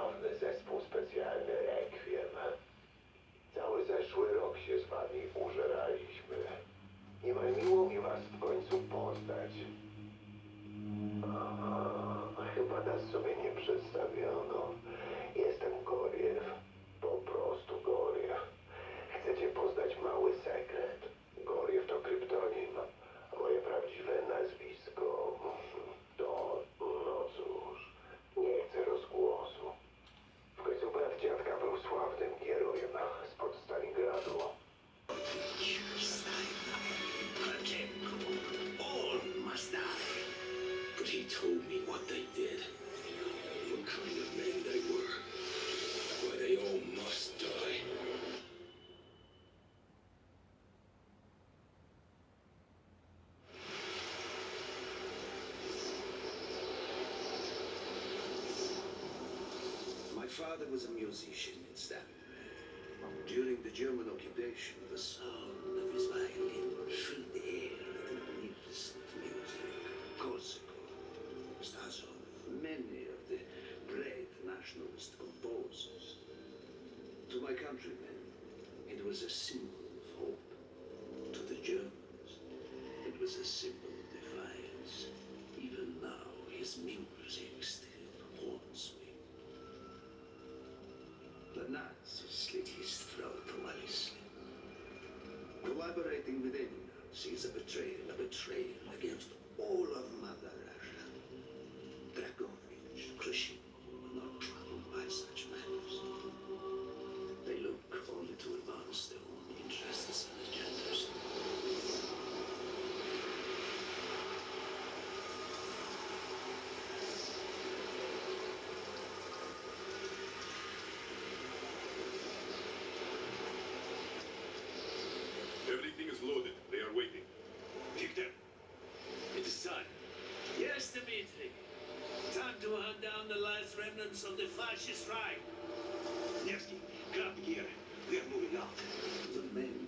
sławny zespół specjalny Requiem. Cały zeszły rok się z wami użeraliśmy. I miło mi was w końcu poznać. Aha, chyba nas sobie nie przedstawiono. Father was a musician in Stalingrad. During the German occupation, the sound of his violin filled the air with magnificent music. Korsakov, Stasov, many of the great nationalist composers. To my countrymen, it was a symbol is a betrayal, a betrayal against all of Mother Russia. Dragovich, Khrushchev were not troubled by such matters. They look only to advance their own interests and agendas. Everything is loaded. They are waiting. Victor, it is time. Yes, Dmitri. Time to hunt down the of the fascist Reich. Nevsky, grab gear. We are moving out. The men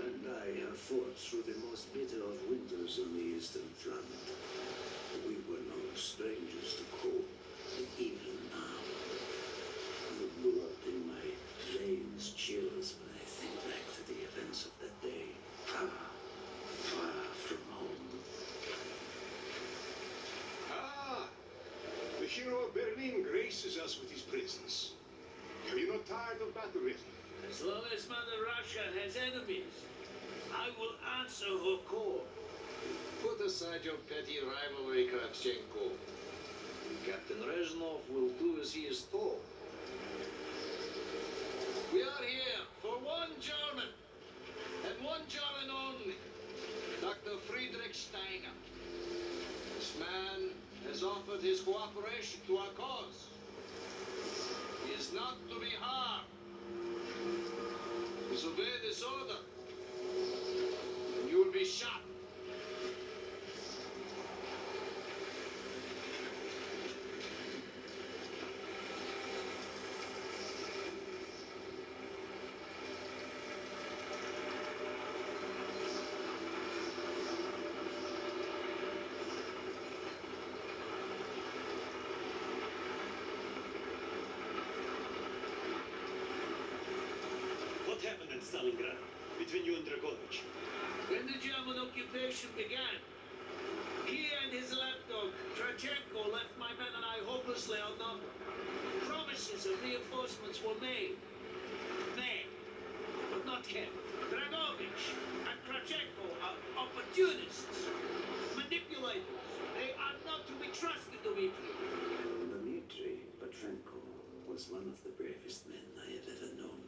and I have fought through the most bitter of winters on the Eastern Front. We were no strangers to cold, but even now, the blood in my veins chills when I think back to the events of that day. Far, far from home. Ah, the hero of Berlin graces us with his presence. Have you not tired of battle long as Mother Russia has enemies, I will answer her call. Put aside your petty rivalry, Kravchenko. Captain Reznov will do as he is told. We are here for one German, and one German only, Dr. Friedrich Steiner. This man has offered his cooperation to our cause. He is not to be harmed. Disobey this order, and you will be shot. Stalingrad between you and Dragovich? When the German occupation began, he and his lapdog, Trachenko, left my men and I hopelessly outnumbered. Promises of reinforcements were made. Made, but not kept. Dragovich and Trachenko are opportunists, manipulators. They are not to be trusted, Dmitri. Dmitry Petrenko was one of the bravest men I have ever known.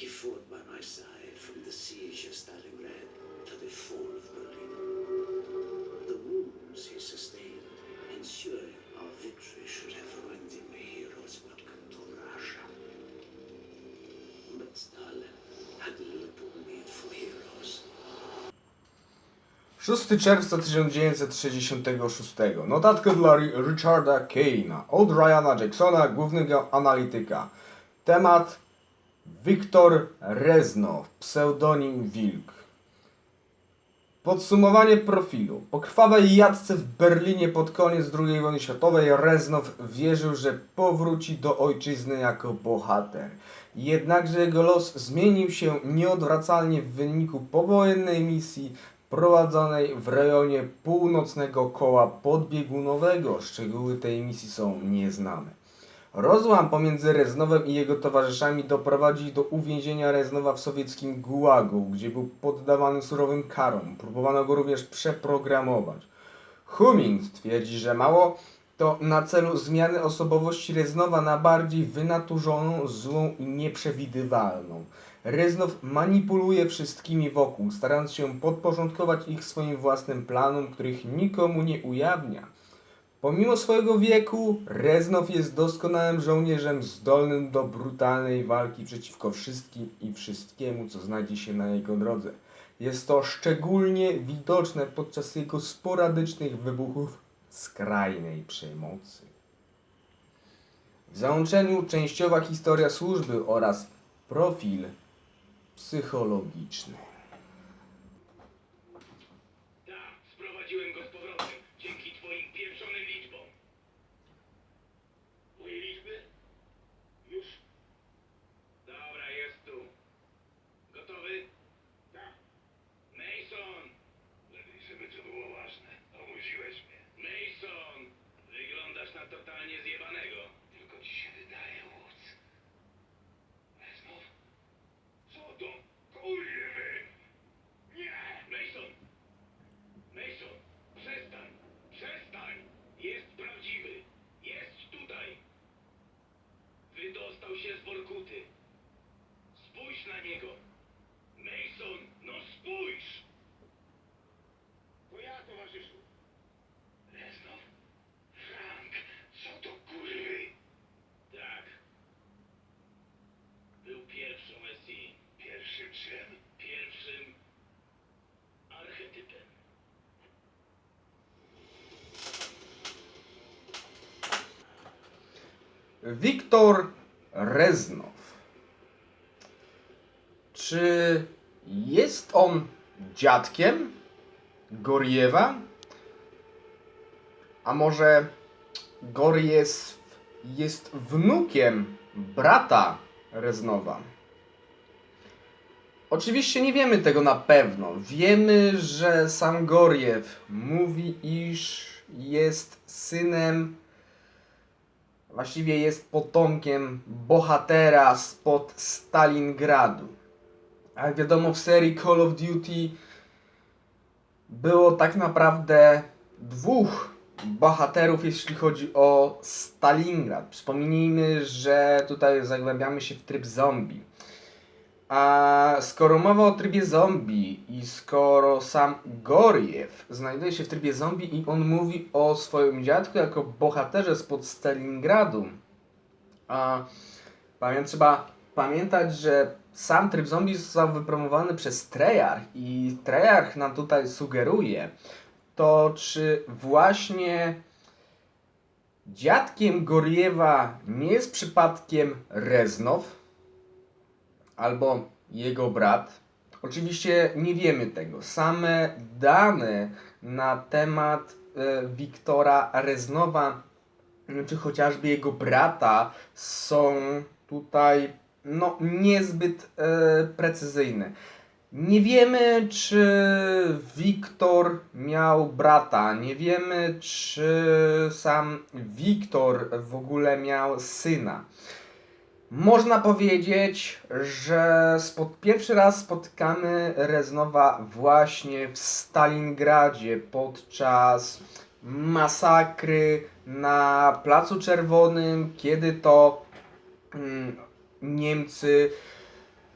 He fought by my side from the siege of Stalingrad to the fall of Berlin. The wounds he sustained ensured our victory should have ruined him heroes would come to Russia. But Stalin had little need for heroes. 6 czerwca 1966. Notatka dla Ri- Richarda Kane'a od Ryana Jacksona, głównego analityka. Temat Wiktor Reznow, pseudonim Wilk. Podsumowanie profilu. Po krwawej jadce w Berlinie pod koniec II wojny światowej Reznow wierzył, że powróci do ojczyzny jako bohater. Jednakże jego los zmienił się nieodwracalnie w wyniku powojennej misji prowadzonej w rejonie północnego koła podbiegunowego. Szczegóły tej misji są nieznane. Rozłam pomiędzy Reznowem i jego towarzyszami doprowadzi do uwięzienia Reznowa w sowieckim Gułagu, gdzie był poddawany surowym karom. Próbowano go również przeprogramować. Huming twierdzi, że mało to na celu zmiany osobowości Reznowa na bardziej wynaturzoną, złą i nieprzewidywalną. Reznow manipuluje wszystkimi wokół, starając się podporządkować ich swoim własnym planom, których nikomu nie ujawnia. Pomimo swojego wieku, Reznow jest doskonałym żołnierzem zdolnym do brutalnej walki przeciwko wszystkim i wszystkiemu, co znajdzie się na jego drodze. Jest to szczególnie widoczne podczas jego sporadycznych wybuchów skrajnej przemocy. W załączeniu częściowa historia służby oraz profil psychologiczny. Totalnie zjebanego. Tylko ci się wydaje, Woods. Znów? Co to? Kurwy! Nie! Mason! Mason, przestań! Przestań! Jest prawdziwy! Jest tutaj! Wydostał się z Workuty. Spójrz na niego! Mason, no spójrz! To ja, towarzyszu. Reznow? Frank, co to kurwy? Tak. Był pierwszą SI. Pierwszym czym? Pierwszym archetypem. Wiktor Reznow. Czy jest on dziadkiem Goriewa? A może Goriew jest wnukiem brata Reznowa? Oczywiście nie wiemy tego na pewno. Wiemy, że sam Goriew mówi, iż jest synem właściwie jest potomkiem bohatera spod Stalingradu. Jak wiadomo, w serii Call of Duty było tak naprawdę dwóch bohaterów, jeśli chodzi o Stalingrad. Przypomnijmy, że tutaj zagłębiamy się w tryb zombie. A skoro mowa o trybie zombie i skoro sam Goriew znajduje się w trybie zombie i on mówi o swoim dziadku jako bohaterze spod Stalingradu, a pamię- trzeba pamiętać, że sam tryb zombie został wypromowany przez Treyarch i Treyarch nam tutaj sugeruje, to czy właśnie dziadkiem Goriewa nie jest przypadkiem Reznow? Albo jego brat. Oczywiście nie wiemy tego. Same dane na temat e, Wiktora Reznowa, czy chociażby jego brata, są tutaj no, niezbyt e, precyzyjne. Nie wiemy, czy Wiktor miał brata. Nie wiemy, czy sam Wiktor w ogóle miał syna. Można powiedzieć, że spod, pierwszy raz spotykamy Reznowa właśnie w Stalingradzie podczas masakry na Placu Czerwonym, kiedy to mm, Niemcy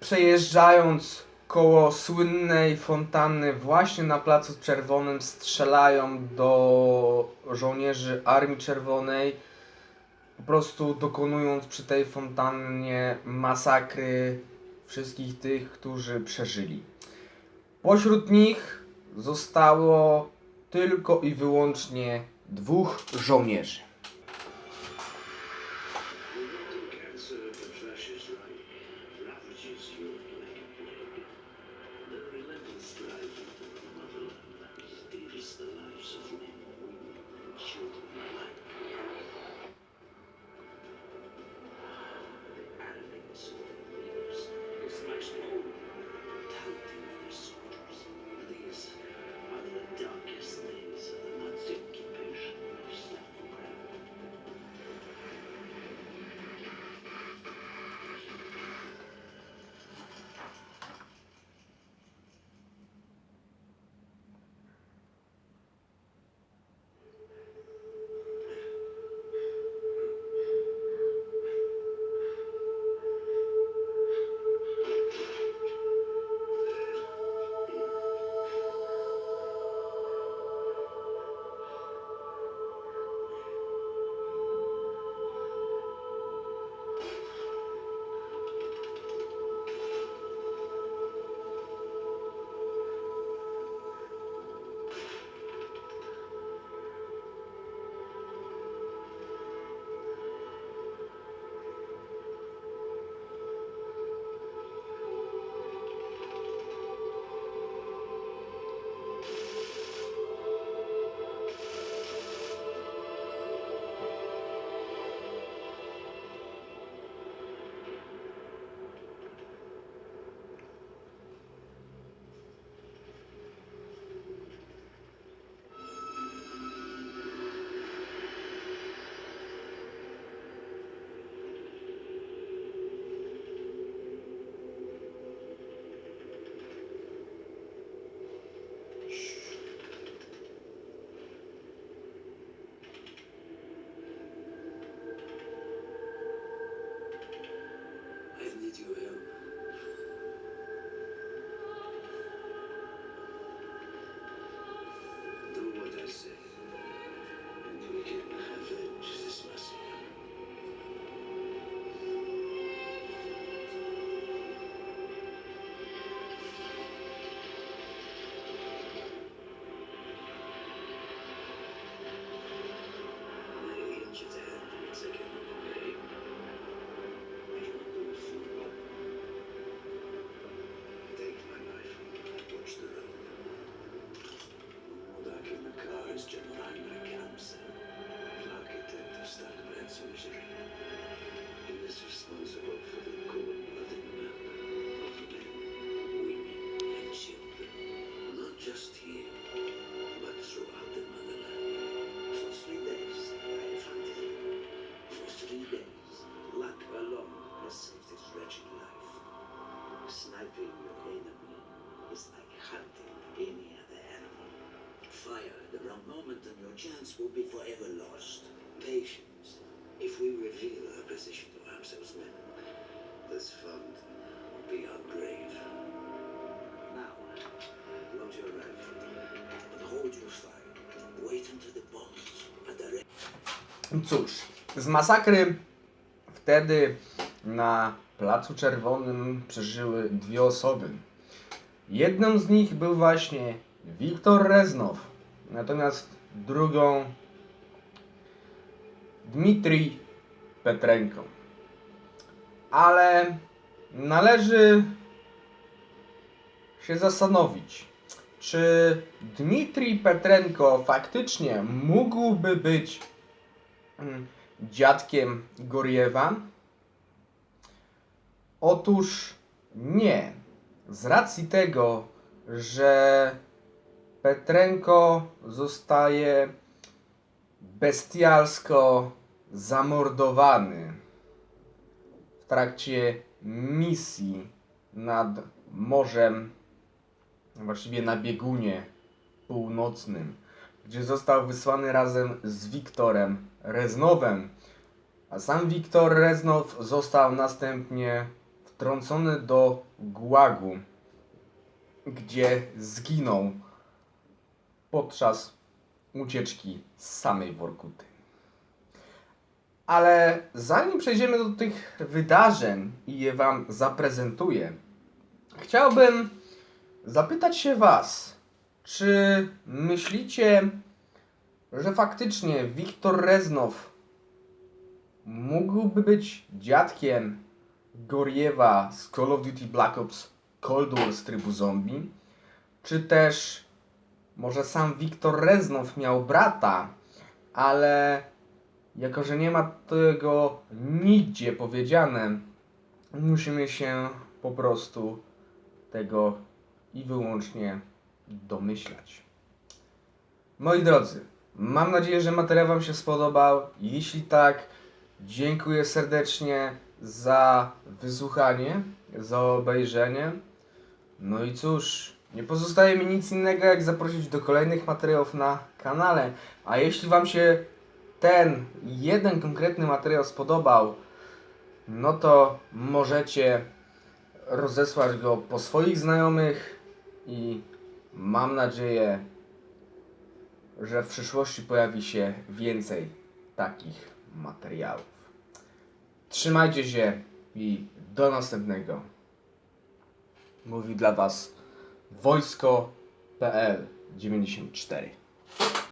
przejeżdżając koło słynnej fontanny właśnie na Placu Czerwonym strzelają do żołnierzy Armii Czerwonej po prostu dokonując przy tej fontannie masakry wszystkich tych, którzy przeżyli. Pośród nich zostało tylko i wyłącznie dwóch żołnierzy. Wrong moment and your chance will be forever lost. Patience. If we reveal our position to our salesmen, this fountain will be our grave. Now, load your rifle and hold your fire. Wait until the bombs direct. Cóż, z masakry wtedy na Placu Czerwonym przeżyły dwie osoby. Jedną z nich był właśnie Wiktor Reznow, natomiast drugą Dmitrij Petrenko. Ale należy się zastanowić, czy Dmitrij Petrenko faktycznie mógłby być mm, dziadkiem Goriewa? Otóż nie. Z racji tego, że Petrenko zostaje bestialsko zamordowany w trakcie misji nad morzem, właściwie na biegunie północnym, gdzie został wysłany razem z Wiktorem Reznowem, a sam Wiktor Reznow został następnie wtrącony do gułagu, gdzie zginął podczas ucieczki z samej Workuty. Ale zanim przejdziemy do tych wydarzeń i je Wam zaprezentuję, chciałbym zapytać się Was, czy myślicie, że faktycznie Wiktor Reznow mógłby być dziadkiem Goriewa z Call of Duty Black Ops Cold War z trybu zombie? Czy też może sam Wiktor Reznow miał brata, ale jako, że nie ma tego nigdzie powiedziane, musimy się po prostu tego i wyłącznie domyślać. Moi drodzy, mam nadzieję, że materiał Wam się spodobał. Jeśli tak, dziękuję serdecznie za wysłuchanie, za obejrzenie. No i cóż, nie pozostaje mi nic innego, jak zaprosić do kolejnych materiałów na kanale. A jeśli Wam się ten jeden konkretny materiał spodobał, no to możecie rozesłać go po swoich znajomych i mam nadzieję, że w przyszłości pojawi się więcej takich materiałów. Trzymajcie się i do następnego. Mówi dla Was wojsko.pl 94.